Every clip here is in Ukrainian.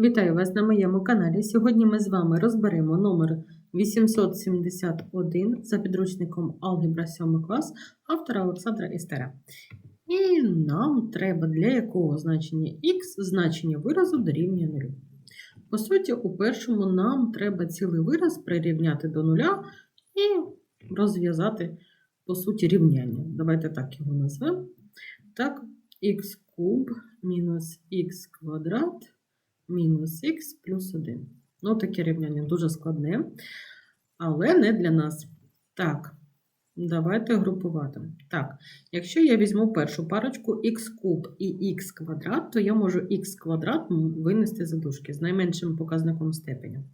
Вітаю вас на моєму каналі. Сьогодні ми з вами розберемо номер 871 за підручником Алгебра 7 клас автора Олександра Істера. І нам треба для якого значення х значення виразу дорівнює 0. По суті, у першому нам треба цілий вираз прирівняти до нуля і розв'язати, по суті, рівняння. Давайте так його назвемо. Так, х куб мінус х квадрат мінус х плюс 1. Ну, таке рівняння дуже складне, але не для нас. Так, давайте групувати. Так, якщо я візьму першу парочку х куб і х квадрат, то я можу х квадрат винести за дужки з найменшим показником степеня.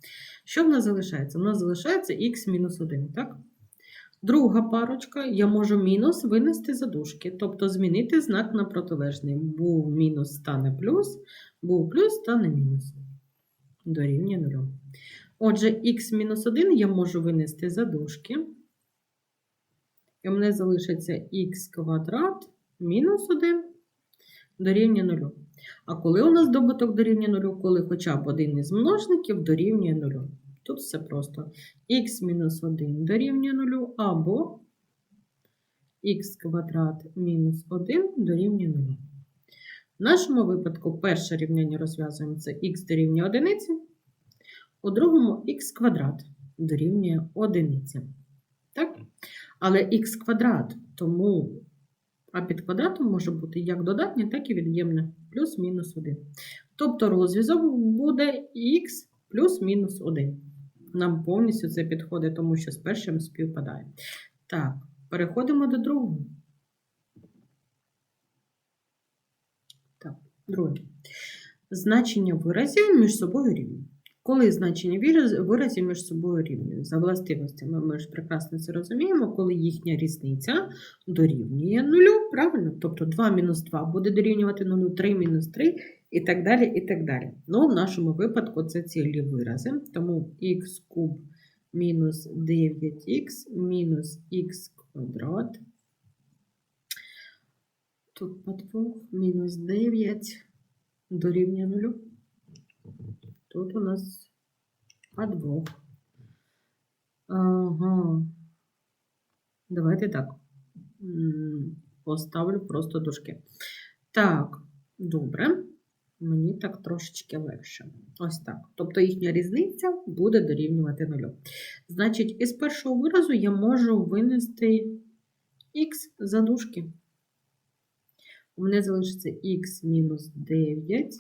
Що в нас залишається? У нас залишається х мінус 1, так? Друга парочка, я можу мінус винести за дужки, тобто змінити знак на протилежний. Був мінус стане плюс, був плюс стане мінус. Дорівнює нулю. Отже, х мінус 1 я можу винести за дужки. І в мене залишиться х квадрат мінус 1 дорівнює нулю. А коли у нас добуток дорівнює нулю, коли хоча б один із множників дорівнює нулю. Тут все просто. х мінус 1 дорівнює 0 або х квадрат мінус 1 дорівнює 0. В нашому випадку перше рівняння розв'язуємо це х дорівнює 1, у другому х квадрат дорівнює 1. Так? Але х квадрат, тому а під квадратом може бути як додатнє, так і від'ємне, плюс-мінус 1. Тобто розв'язок буде х плюс-мінус 1. Нам повністю це підходить, тому що з першим співпадає. Так, переходимо до другого. Так, друге. Значення виразів між собою рівні. Коли значення виразів між собою рівні? За властивостями ми ж прекрасно це розуміємо, коли їхня різниця дорівнює нулю, правильно? Тобто 2 мінус 2 буде дорівнювати нулю, 3 мінус 3 і так далі. і так далі. Ну, в нашому випадку це цілі вирази, тому х куб мінус 9х мінус х квадрат. Тут по 2 мінус 9 дорівнює нулю. Тут у нас по 2. Ага. Давайте так. Поставлю просто дужки. Так, добре. Мені так трошечки легше. Ось так. Тобто їхня різниця буде дорівнювати нулю. Значить, із першого виразу я можу винести х за дужки. У мене залишиться х мінус 9.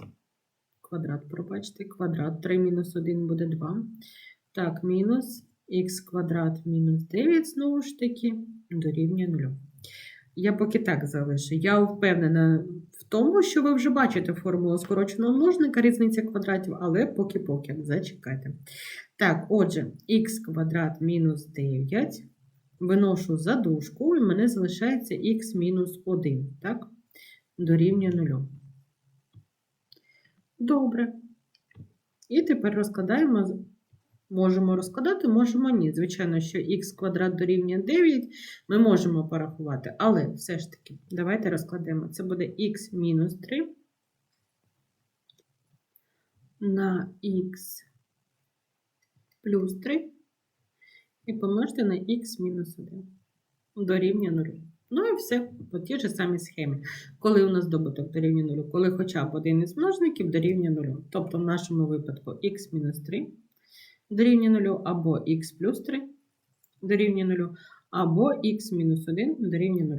Квадрат, пробачте, квадрат 3 мінус 1 буде 2. Так, мінус х квадрат мінус 9, знову ж таки, дорівнює 0. Я поки так залишу. Я впевнена в тому, що ви вже бачите формулу скороченого множника, різниця квадратів, але поки-поки, зачекайте. Так, отже, х квадрат мінус 9. Виношу за дужку, і мене залишається х мінус 1, так? Дорівнює 0. Добре. І тепер розкладаємо Можемо розкладати, можемо ні. Звичайно, що х квадрат дорівнює 9, ми можемо порахувати, але все ж таки, давайте розкладемо. Це буде х мінус 3 на х плюс 3 і помножити на х мінус 1 дорівнює 0. Ну і все по тій ж самій схемі. Коли у нас добуток дорівнює 0, коли хоча б один із множників дорівнює 0. Тобто, в нашому випадку х мінус 3 дорівнює 0, або х плюс 3 дорівнює 0, або х мінус 1 дорівнює 0.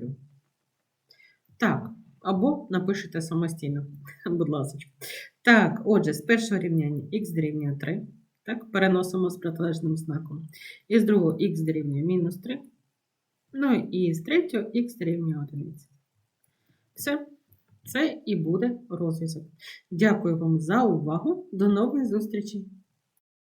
Так, або напишете самостійно, будь ласка. Так, отже, з першого рівняння х дорівнює 3. Так, переносимо з протилежним знаком. І з другого х дорівнює мінус 3. Ну і з третього х дорівнює 1. Все. Це і буде розв'язок. Дякую вам за увагу. До нових зустрічей!